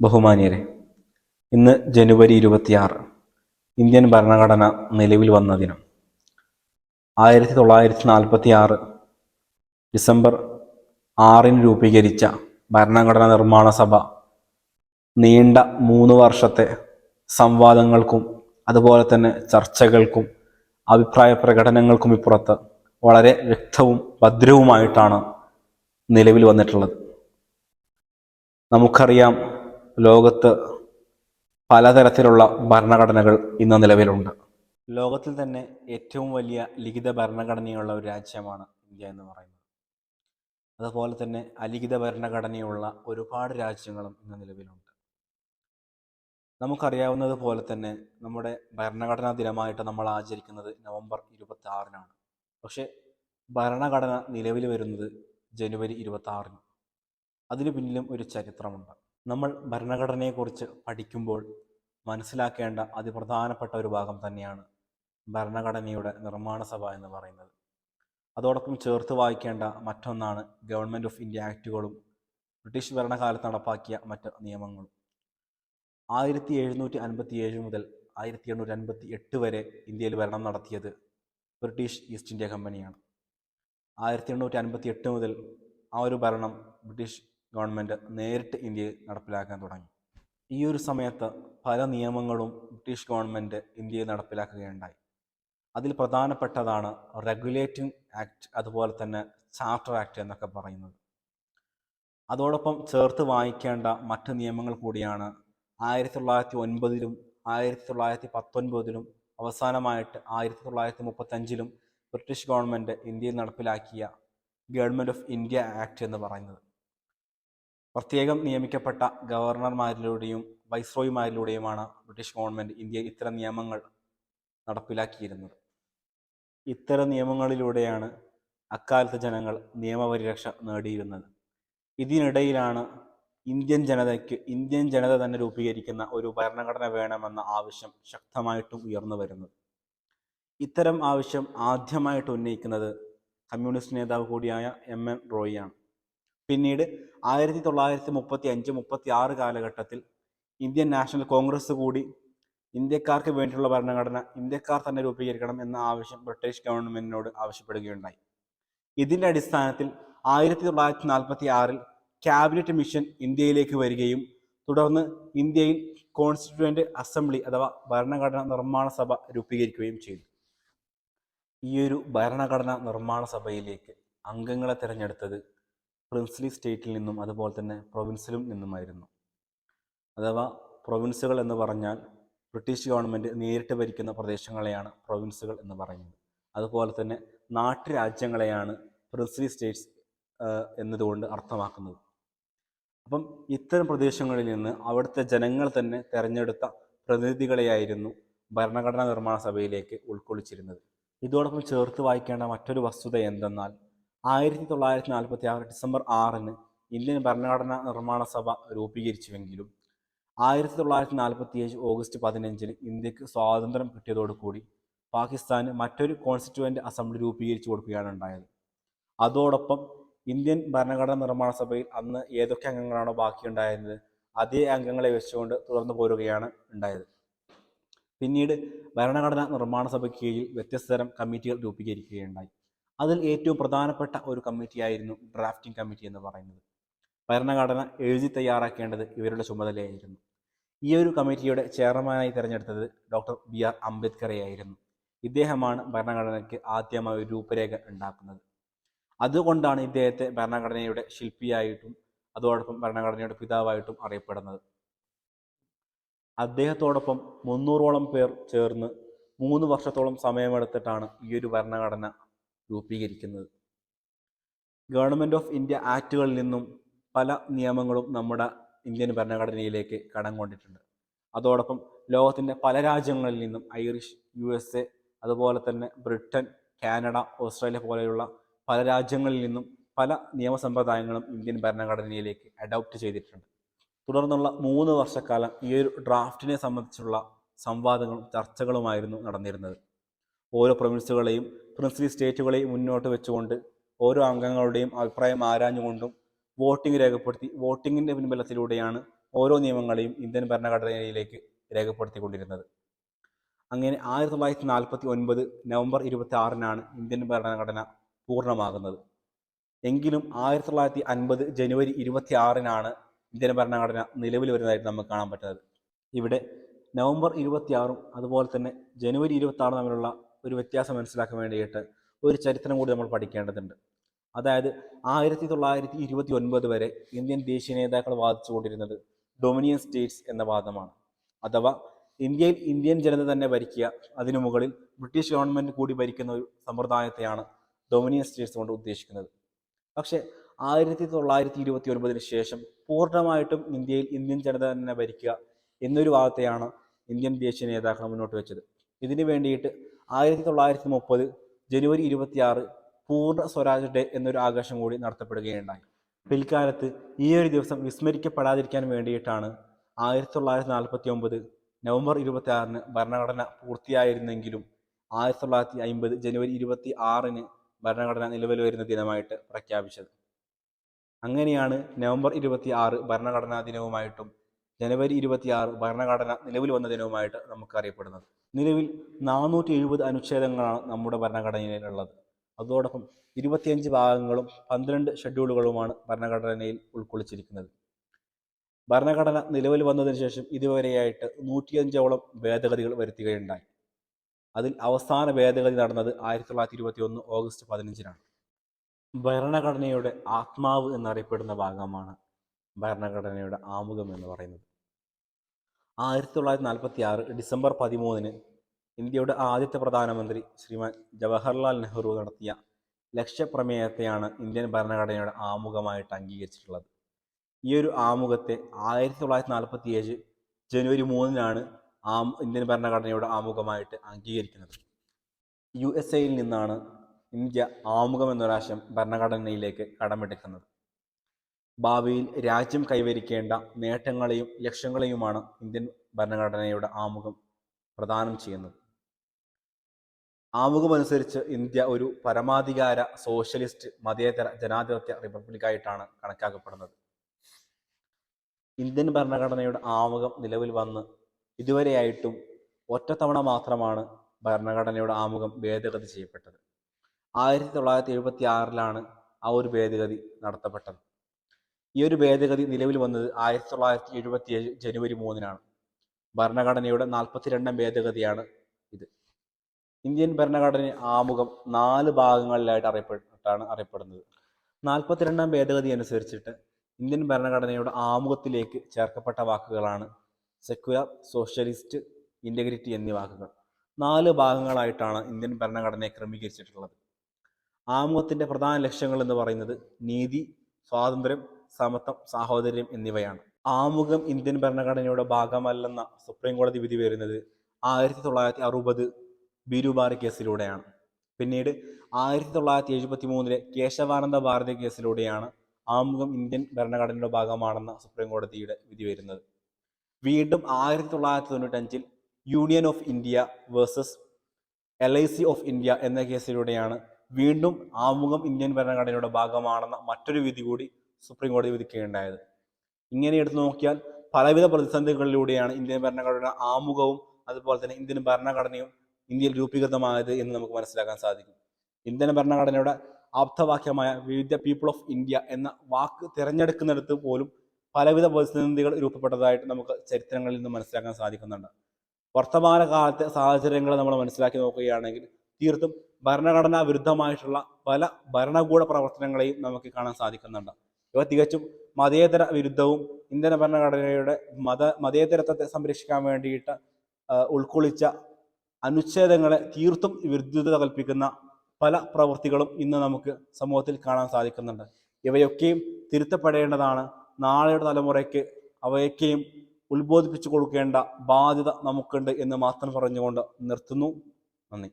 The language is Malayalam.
ബഹുമാന്യരെ ഇന്ന് ജനുവരി ഇരുപത്തിയാറ് ഇന്ത്യൻ ഭരണഘടന നിലവിൽ വന്ന ദിനം. ആയിരത്തി തൊള്ളായിരത്തി നാൽപ്പത്തി ആറ് ഡിസംബർ ആറിന് രൂപീകരിച്ച ഭരണഘടനാ നിർമ്മാണ സഭ നീണ്ട മൂന്ന് വർഷത്തെ സംവാദങ്ങൾക്കും അതുപോലെ തന്നെ ചർച്ചകൾക്കും അഭിപ്രായ പ്രകടനങ്ങൾക്കും ഇപ്പുറത്ത് വളരെ വ്യക്തവും ഭദ്രവുമായിട്ടാണ് നിലവിൽ വന്നിട്ടുള്ളത്. നമുക്കറിയാം ലോകത്ത് പലതരത്തിലുള്ള ഭരണഘടനകൾ ഇന്ന് നിലവിലുണ്ട്. ലോകത്തിൽ തന്നെ ഏറ്റവും വലിയ ലിഖിത ഭരണഘടനയുള്ള ഒരു രാജ്യമാണ് ഇന്ത്യ എന്ന് പറയുന്നത്. അതുപോലെ തന്നെ അലിഖിത ഭരണഘടനയുള്ള ഒരുപാട് രാജ്യങ്ങളും ഇന്ന് നിലവിലുണ്ട്. നമുക്കറിയാവുന്നത് പോലെ തന്നെ നമ്മുടെ ഭരണഘടനാ ദിനമായിട്ട് നമ്മൾ ആചരിക്കുന്നത് നവംബർ ഇരുപത്തി ആറിനാണ് പക്ഷേ ഭരണഘടന നിലവിൽ വരുന്നത് ജനുവരി ഇരുപത്തി ആറിന് അതിനു പിന്നിലും ഒരു ചരിത്രമുണ്ട്. നമ്മൾ ഭരണഘടനയെക്കുറിച്ച് പഠിക്കുമ്പോൾ മനസ്സിലാക്കേണ്ട അതിപ്രധാനപ്പെട്ട ഒരു ഭാഗം തന്നെയാണ് ഭരണഘടനയുടെ നിർമ്മാണ സഭ എന്ന് പറയുന്നത്. അതോടൊപ്പം ചേർത്ത് വായിക്കേണ്ട മറ്റൊന്നാണ് ഗവൺമെന്റ് ഓഫ് ഇന്ത്യ ആക്റ്റുകളും ബ്രിട്ടീഷ് ഭരണകാലത്ത് നടപ്പാക്കിയ മറ്റ് നിയമങ്ങളും. ആയിരത്തി എഴുന്നൂറ്റി അൻപത്തി ഏഴ് മുതൽ ആയിരത്തി എണ്ണൂറ്റി അൻപത്തി എട്ട് വരെ ഇന്ത്യയിൽ ഭരണം നടത്തിയത് ബ്രിട്ടീഷ് ഈസ്റ്റ് ഇന്ത്യ കമ്പനിയാണ്. ആയിരത്തി എണ്ണൂറ്റി അൻപത്തി എട്ട് മുതൽ ആ ഒരു ഭരണം ബ്രിട്ടീഷ് ഗവൺമെന്റ് നേരിട്ട് ഇന്ത്യയിൽ നടപ്പിലാക്കാൻ തുടങ്ങി. ഈ ഒരു സമയത്ത് പല നിയമങ്ങളും ബ്രിട്ടീഷ് ഗവൺമെന്റ് ഇന്ത്യയിൽ നടപ്പിലാക്കുകയുണ്ടായി. അതിൽ പ്രധാനപ്പെട്ടതാണ് റെഗുലേറ്റിംഗ് ആക്ട് അതുപോലെ തന്നെ ചാർട്ടർ ആക്ട് എന്നൊക്കെ പറയുന്നത്. അതോടൊപ്പം ചേർത്ത് വായിക്കേണ്ട മറ്റ് നിയമങ്ങൾ കൂടിയാണ് ആയിരത്തി തൊള്ളായിരത്തി ഒൻപതിലും ആയിരത്തി തൊള്ളായിരത്തി പത്തൊൻപതിലും അവസാനമായിട്ട് ആയിരത്തി തൊള്ളായിരത്തി മുപ്പത്തഞ്ചിലും ബ്രിട്ടീഷ് ഗവൺമെന്റ് ഇന്ത്യയിൽ നടപ്പിലാക്കിയ ഗവൺമെന്റ് ഓഫ് ഇന്ത്യ ആക്ട് എന്ന് പറയുന്നത്. പ്രത്യേകം നിയമിക്കപ്പെട്ട ഗവർണർമാരിലൂടെയും വൈസ്രോയിമാരിലൂടെയുമാണ് ബ്രിട്ടീഷ് ഗവൺമെന്റ് ഇന്ത്യയിൽ ഇത്തരം നിയമങ്ങൾ നടപ്പിലാക്കിയിരുന്നത്. ഇത്തരം നിയമങ്ങളിലൂടെയാണ് അക്കാലത്തെ ജനങ്ങൾ നിയമപരിരക്ഷ നേടിയിരുന്നത്. ഇതിനിടയിലാണ് ഇന്ത്യൻ ജനതയ്ക്ക് ഇന്ത്യൻ ജനത തന്നെ രൂപീകരിക്കുന്ന ഒരു ഭരണഘടന വേണമെന്ന ആവശ്യം ശക്തമായിട്ടും ഉയർന്നു വരുന്നത്. ഇത്തരം ആവശ്യം ആദ്യമായിട്ട് ഉന്നയിക്കുന്നത് കമ്മ്യൂണിസ്റ്റ് നേതാവ് കൂടിയായ എം എൻ റോയിയാണ്. പിന്നീട് ആയിരത്തി തൊള്ളായിരത്തി മുപ്പത്തി അഞ്ച് മുപ്പത്തി ആറ് കാലഘട്ടത്തിൽ ഇന്ത്യൻ നാഷണൽ കോൺഗ്രസ് കൂടി ഇന്ത്യക്കാർക്ക് വേണ്ടിയുള്ള ഭരണഘടന ഇന്ത്യക്കാർ തന്നെ രൂപീകരിക്കണം എന്ന ആവശ്യം ബ്രിട്ടീഷ് ഗവൺമെന്റിനോട് ആവശ്യപ്പെടുകയുണ്ടായി. ഇതിന്റെ അടിസ്ഥാനത്തിൽ ആയിരത്തി തൊള്ളായിരത്തി നാൽപ്പത്തി ആറിൽ ക്യാബിനറ്റ് മിഷൻ ഇന്ത്യയിലേക്ക് വരികയും തുടർന്ന് ഇന്ത്യയിൽ കോൺസ്റ്റിറ്റ്യൂവന്റ് അസംബ്ലി അഥവാ ഭരണഘടന നിർമ്മാണ സഭ രൂപീകരിക്കുകയും ചെയ്തു. ഈ ഒരു ഭരണഘടനാ നിർമ്മാണ സഭയിലേക്ക് അംഗങ്ങളെ തിരഞ്ഞെടുത്തത് പ്രിൻസ്ലി സ്റ്റേറ്റിൽ നിന്നും അതുപോലെ തന്നെ പ്രൊവിൻസിലും നിന്നുമായിരുന്നു. അഥവാ പ്രൊവിൻസുകൾ എന്ന് പറഞ്ഞാൽ ബ്രിട്ടീഷ് ഗവൺമെന്റ് നേരിട്ട് ഭരിക്കുന്ന പ്രദേശങ്ങളെയാണ് പ്രൊവിൻസുകൾ എന്ന് പറയുന്നത്. അതുപോലെ തന്നെ നാട്ടുരാജ്യങ്ങളെയാണ് പ്രിൻസ്ലി സ്റ്റേറ്റ്സ് എന്നതുകൊണ്ട് അർത്ഥമാക്കുന്നത്. അപ്പം ഇത്തരം പ്രദേശങ്ങളിൽ നിന്ന് അവിടുത്തെ ജനങ്ങൾ തന്നെ തെരഞ്ഞെടുത്ത പ്രതിനിധികളെയായിരുന്നു ഭരണഘടനാ നിർമ്മാണ സഭയിലേക്ക് ഉൾക്കൊള്ളിച്ചിരുന്നത്. ഇതോടൊപ്പം ചേർത്ത് വായിക്കേണ്ട മറ്റൊരു വസ്തുത എന്തെന്നാൽ ആയിരത്തി തൊള്ളായിരത്തി നാൽപ്പത്തി ആറ് ഡിസംബർ ആറിന് ഇന്ത്യൻ ഭരണഘടനാ നിർമ്മാണ സഭ രൂപീകരിച്ചുവെങ്കിലും ആയിരത്തി തൊള്ളായിരത്തി നാൽപ്പത്തി ഏഴ് ഓഗസ്റ്റ് പതിനഞ്ചിന് ഇന്ത്യയ്ക്ക് സ്വാതന്ത്ര്യം കിട്ടിയതോടുകൂടി പാകിസ്ഥാന് മറ്റൊരു കോൺസ്റ്റിറ്റ്യൂവന്റ് അസംബ്ലി രൂപീകരിച്ചു കൊടുക്കുകയാണ് ഉണ്ടായത്. അതോടൊപ്പം ഇന്ത്യൻ ഭരണഘടനാ നിർമ്മാണ സഭയിൽ അന്ന് ഏതൊക്കെ അംഗങ്ങളാണോ ബാക്കിയുണ്ടായിരുന്നത് അതേ അംഗങ്ങളെ വെച്ചുകൊണ്ട് തുടർന്നു പോരുകയാണ് ഉണ്ടായത്. പിന്നീട് ഭരണഘടനാ നിർമ്മാണ സഭയ്ക്ക് കീഴിൽ വ്യത്യസ്ത തരം കമ്മിറ്റികൾ രൂപീകരിക്കുകയുണ്ടായി. അതിൽ ഏറ്റവും പ്രധാനപ്പെട്ട ഒരു കമ്മിറ്റിയായിരുന്നു ഡ്രാഫ്റ്റിംഗ് കമ്മിറ്റി എന്ന് പറയുന്നത്. ഭരണഘടന എഴുതി തയ്യാറാക്കേണ്ടത് ഇവരുടെ ചുമതലയായിരുന്നു. ഈ ഒരു കമ്മിറ്റിയുടെ ചെയർമാനായി തിരഞ്ഞെടുത്തത് ഡോക്ടർ ബി ആർ അംബേദ്കറെയായിരുന്നു ഇദ്ദേഹമാണ് ഭരണഘടനയ്ക്ക് ആദ്യമായി ഒരു രൂപരേഖ ഉണ്ടാക്കുന്നത്. അതുകൊണ്ടാണ് ഇദ്ദേഹത്തെ ഭരണഘടനയുടെ ശില്പിയായിട്ടും അതോടൊപ്പം ഭരണഘടനയുടെ പിതാവായിട്ടും അറിയപ്പെടുന്നത്. അദ്ദേഹത്തോടൊപ്പം മുന്നൂറോളം പേർ ചേർന്ന് മൂന്ന് വർഷത്തോളം സമയമെടുത്തിട്ടാണ് ഈ ഒരു ഭരണഘടന രൂപീകരിക്കുന്നത്. ഗവൺമെന്റ് ഓഫ് ഇന്ത്യ ആക്റ്റുകളിൽ നിന്നും പല നിയമങ്ങളും നമ്മുടെ ഇന്ത്യൻ ഭരണഘടനയിലേക്ക് കടം കൊണ്ടിട്ടുണ്ട്. അതോടൊപ്പം ലോകത്തിന്റെ പല രാജ്യങ്ങളിൽ നിന്നും ഐറിഷ് യു എസ് എ അതുപോലെ തന്നെ ബ്രിട്ടൻ കാനഡ ഓസ്ട്രേലിയ പോലെയുള്ള പല രാജ്യങ്ങളിൽ നിന്നും പല നിയമസമ്പ്രദായങ്ങളും ഇന്ത്യൻ ഭരണഘടനയിലേക്ക് അഡോപ്റ്റ് ചെയ്തിട്ടുണ്ട്. തുടർന്നുള്ള മൂന്ന് വർഷക്കാലം ഈ ഒരു ഡ്രാഫ്റ്റിനെ സംബന്ധിച്ചുള്ള സംവാദങ്ങളും ചർച്ചകളുമായിരുന്നു നടന്നിരുന്നത്. ഓരോ പ്രൊവിൻസുകളെയും പ്രിൻസിലി സ്റ്റേറ്റുകളെയും മുന്നോട്ട് വെച്ചുകൊണ്ട് ഓരോ അംഗങ്ങളുടെയും അഭിപ്രായം ആരാഞ്ഞുകൊണ്ടും വോട്ടിംഗ് രേഖപ്പെടുത്തി വോട്ടിങ്ങിന്റെ പിൻബലത്തിലൂടെയാണ് ഓരോ നിയമങ്ങളെയും ഇന്ത്യൻ ഭരണഘടനയിലേക്ക് രേഖപ്പെടുത്തിക്കൊണ്ടിരുന്നത്. അങ്ങനെ ആയിരത്തി തൊള്ളായിരത്തി നാൽപ്പത്തി ഒൻപത് നവംബർ ഇരുപത്തി ആറിനാണ് ഇന്ത്യൻ ഭരണഘടന പൂർണമാകുന്നത്. എങ്കിലും ആയിരത്തി തൊള്ളായിരത്തി അൻപത് ജനുവരി ഇരുപത്തി ആറിനാണ് ഇന്ത്യൻ ഭരണഘടന നിലവിൽ വരുന്നതായിട്ട് നമുക്ക് കാണാൻ പറ്റുന്നത്. ഇവിടെ നവംബർ ഇരുപത്തിയാറും അതുപോലെ തന്നെ ജനുവരി ഇരുപത്തി ആറും തമ്മിലുള്ള ഒരു വ്യത്യാസം മനസ്സിലാക്കാൻ വേണ്ടിയിട്ട് ഒരു ചരിത്രം കൂടി നമ്മൾ പഠിക്കേണ്ടതുണ്ട്. അതായത് ആയിരത്തി തൊള്ളായിരത്തി ഇരുപത്തി ഒൻപത് വരെ ഇന്ത്യൻ ദേശീയ നേതാക്കൾ വാദിച്ചുകൊണ്ടിരുന്നത് ഡൊമിനിയൻ സ്റ്റേറ്റ്സ് എന്ന വാദമാണ്. അഥവാ ഇന്ത്യയിൽ ഇന്ത്യൻ ജനത തന്നെ ഭരിക്കുക അതിനു മുകളിൽ ബ്രിട്ടീഷ് ഗവൺമെന്റ് കൂടി ഭരിക്കുന്ന ഒരു സമ്പ്രദായത്തെയാണ് ഡൊമിനിയൻ സ്റ്റേറ്റ്സ് കൊണ്ട് ഉദ്ദേശിക്കുന്നത്. പക്ഷേ ആയിരത്തി തൊള്ളായിരത്തി ഇരുപത്തി ഒൻപതിന് ശേഷം പൂർണമായിട്ടും ഇന്ത്യയിൽ ഇന്ത്യൻ ജനത തന്നെ ഭരിക്കുക എന്നൊരു വാദത്തെയാണ് ഇന്ത്യൻ ദേശീയ നേതാക്കൾ മുന്നോട്ട് വെച്ചത്. ഇതിനു വേണ്ടിയിട്ട് ആയിരത്തി തൊള്ളായിരത്തി മുപ്പത് ജനുവരി ഇരുപത്തിയാറ് പൂർണ സ്വരാജ് ഡേ എന്നൊരു ആഘോഷം കൂടി നടത്തപ്പെടുകയുണ്ടായി. പിൽക്കാലത്ത് ഈ ഒരു ദിവസം വിസ്മരിക്കപ്പെടാതിരിക്കാൻ വേണ്ടിയിട്ടാണ് ആയിരത്തി തൊള്ളായിരത്തി നാൽപ്പത്തി ഒമ്പത് നവംബർ ഇരുപത്തി ആറിന് ഭരണഘടന പൂർത്തിയായിരുന്നെങ്കിലും ആയിരത്തി തൊള്ളായിരത്തി അമ്പത് ജനുവരി ഇരുപത്തി ആറിന് ഭരണഘടന നിലവിൽ വരുന്ന ദിനമായിട്ട് പ്രഖ്യാപിച്ചത്. അങ്ങനെയാണ് നവംബർ ഇരുപത്തി ആറ് ഭരണഘടനാ ദിനവുമായിട്ടും ജനുവരി ഇരുപത്തിയാറ് ഭരണഘടന നിലവിൽ വന്ന ദിനവുമായിട്ട് നമുക്ക് അറിയപ്പെടുന്നത് നിലവിൽ നാനൂറ്റി എഴുപത് അനുച്ഛേദങ്ങളാണ് നമ്മുടെ ഭരണഘടനയിലുള്ളത്. അതോടൊപ്പം ഇരുപത്തിയഞ്ച് ഭാഗങ്ങളും പന്ത്രണ്ട് ഷെഡ്യൂളുകളുമാണ് ഭരണഘടനയിൽ ഉൾക്കൊള്ളിച്ചിരിക്കുന്നത്. ഭരണഘടന നിലവിൽ വന്നതിന് ശേഷം ഇതുവരെയായിട്ട് നൂറ്റിയഞ്ചോളം ഭേദഗതികൾ വരുത്തുകയുണ്ടായി. അതിൽ അവസാന ഭേദഗതി നടന്നത് ആയിരത്തി തൊള്ളായിരത്തി ഇരുപത്തി ഒന്ന് ഓഗസ്റ്റ് പതിനഞ്ചിനാണ്. ഭരണഘടനയുടെ ആത്മാവ് എന്നറിയപ്പെടുന്ന ഭാഗമാണ് ഭരണഘടനയുടെ ആമുഖം എന്ന് പറയുന്നത്. ആയിരത്തി തൊള്ളായിരത്തി നാൽപ്പത്തി ആറ് ഡിസംബർ പതിമൂന്നിന് ഇന്ത്യയുടെ ആദ്യത്തെ പ്രധാനമന്ത്രി ശ്രീമാൻ ജവഹർലാൽ നെഹ്റു നടത്തിയ ലക്ഷ്യപ്രമേയത്തെയാണ് ഇന്ത്യൻ ഭരണഘടനയുടെ ആമുഖമായിട്ട് അംഗീകരിച്ചിട്ടുള്ളത്. ഈ ഒരു ആമുഖത്തെ ആയിരത്തി തൊള്ളായിരത്തി നാൽപ്പത്തി ഏഴ് ജനുവരി മൂന്നിനാണ് ആ ഇന്ത്യൻ ഭരണഘടനയുടെ ആമുഖമായിട്ട് അംഗീകരിക്കുന്നത്. യു എസ് എയിൽ നിന്നാണ് ഇന്ത്യ ആമുഖം എന്നൊരാശയം ഭരണഘടനയിലേക്ക് കടമെടുക്കുന്നത്. ഭാവിയിൽ രാജ്യം കൈവരിക്കേണ്ട നേട്ടങ്ങളെയും ലക്ഷ്യങ്ങളെയുമാണ് ഇന്ത്യൻ ഭരണഘടനയുടെ ആമുഖം പ്രദാനം ചെയ്യുന്നത്. ആമുഖമനുസരിച്ച് ഇന്ത്യ ഒരു പരമാധികാര സോഷ്യലിസ്റ്റ് മതേതര ജനാധിപത്യ റിപ്പബ്ലിക്കായിട്ടാണ് കണക്കാക്കപ്പെടുന്നത്. ഇന്ത്യൻ ഭരണഘടനയുടെ ആമുഖം നിലവിൽ വന്ന് ഇതുവരെയായിട്ടും ഒറ്റത്തവണ മാത്രമാണ് ഭരണഘടനയുടെ ആമുഖം ഭേദഗതി ചെയ്യപ്പെട്ടത്. ആയിരത്തി തൊള്ളായിരത്തി എഴുപത്തി ആറിലാണ് ആ ഒരു ഭേദഗതി നടത്തപ്പെട്ടത്. ഈ ഒരു ഭേദഗതി നിലവിൽ വന്നത് ആയിരത്തി തൊള്ളായിരത്തി എഴുപത്തി ഏഴ് ജനുവരി മൂന്നിനാണ്. ഭരണഘടനയുടെ നാൽപ്പത്തിരണ്ടാം ഭേദഗതിയാണ് ഇത്. ഇന്ത്യൻ ഭരണഘടന ആമുഖം നാല് ഭാഗങ്ങളിലായിട്ട് അറിയപ്പെട്ടാണ് അറിയപ്പെടുന്നത്. നാൽപ്പത്തിരണ്ടാം ഭേദഗതി അനുസരിച്ചിട്ട് ഇന്ത്യൻ ഭരണഘടനയുടെ ആമുഖത്തിലേക്ക് ചേർക്കപ്പെട്ട വാക്കുകളാണ് സെക്യുലർ സോഷ്യലിസ്റ്റ് ഇന്റഗ്രിറ്റി എന്നീ വാക്കുകൾ. നാല് ഭാഗങ്ങളായിട്ടാണ് ഇന്ത്യൻ ഭരണഘടനയെ ക്രമീകരിച്ചിട്ടുള്ളത്. ആമുഖത്തിന്റെ പ്രധാന ലക്ഷ്യങ്ങൾ എന്ന് പറയുന്നത് നീതി സ്വാതന്ത്ര്യം സമത്വം സാഹോദര്യം എന്നിവയാണ്. ആമുഖം ഇന്ത്യൻ ഭരണഘടനയുടെ ഭാഗമല്ലെന്ന സുപ്രീം കോടതി വിധി വരുന്നത് ആയിരത്തി തൊള്ളായിരത്തി അറുപത് ബീരുബാറി കേസിലൂടെയാണ്. പിന്നീട് ആയിരത്തി തൊള്ളായിരത്തി എഴുപത്തി മൂന്നിലെ കേശവാനന്ദ ഭാരതി കേസിലൂടെയാണ് ആമുഖം ഇന്ത്യൻ ഭരണഘടനയുടെ ഭാഗമാണെന്ന സുപ്രീം കോടതിയുടെ വിധി വരുന്നത്. വീണ്ടും ആയിരത്തി തൊള്ളായിരത്തി തൊണ്ണൂറ്റഞ്ചിൽ union of India versus L I C of India എന്ന കേസിലൂടെയാണ് വീണ്ടും ആമുഖം ഇന്ത്യൻ ഭരണഘടനയുടെ ഭാഗമാണെന്ന മറ്റൊരു വിധി കൂടി സുപ്രീം കോടതി വിധിക്കുകയുണ്ടായത്. ഇങ്ങനെ എടുത്തു നോക്കിയാൽ പലവിധ പ്രതിസന്ധികളിലൂടെയാണ് ഇന്ത്യൻ ഭരണഘടന ആമുഖവും അതുപോലെ തന്നെ ഇന്ത്യൻ ഭരണഘടനയും ഇന്ത്യയിൽ രൂപീകൃതമായത് എന്ന് നമുക്ക് മനസ്സിലാക്കാൻ സാധിക്കും. ഇന്ത്യൻ ഭരണഘടനയുടെ ആപ്തവാക്യമായ വിവിധ പീപ്പിൾ ഓഫ് ഇന്ത്യ എന്ന വാക്ക് തിരഞ്ഞെടുക്കുന്നിടത്ത് പോലും പലവിധ പ്രതിസന്ധികൾ രൂപപ്പെട്ടതായിട്ട് നമുക്ക് ചരിത്രങ്ങളിൽ നിന്ന് മനസ്സിലാക്കാൻ സാധിക്കുന്നുണ്ട്. വർത്തമാന കാലത്തെ സാഹചര്യങ്ങൾ നമ്മൾ മനസ്സിലാക്കി നോക്കുകയാണെങ്കിൽ തീർത്തും ഭരണഘടനാ വിരുദ്ധമായിട്ടുള്ള പല ഭരണകൂട പ്രവർത്തനങ്ങളെയും നമുക്ക് കാണാൻ സാധിക്കുന്നുണ്ട്. ഇവ തികച്ചും മതേതര വിരുദ്ധവും ഇന്ത്യൻ ഭരണഘടനയുടെ മത മതേതരത്വത്തെ സംരക്ഷിക്കാൻ വേണ്ടിയിട്ട് ഉൾക്കൊള്ളിച്ച അനുച്ഛേദങ്ങളെ തീർത്തും വിരുദ്ധത കൽപ്പിക്കുന്ന പല പ്രവൃത്തികളും ഇന്ന് നമുക്ക് സമൂഹത്തിൽ കാണാൻ സാധിക്കുന്നുണ്ട്. ഇവയൊക്കെയും തിരുത്തപ്പെടേണ്ടതാണ്. നാളെയുടെ തലമുറയ്ക്ക് അവയൊക്കെയും ഉത്ബോധിപ്പിച്ചു കൊടുക്കേണ്ട ബാധ്യത നമുക്കുണ്ട് എന്ന് മാത്രം പറഞ്ഞുകൊണ്ട് നിർത്തുന്നു. നന്ദി.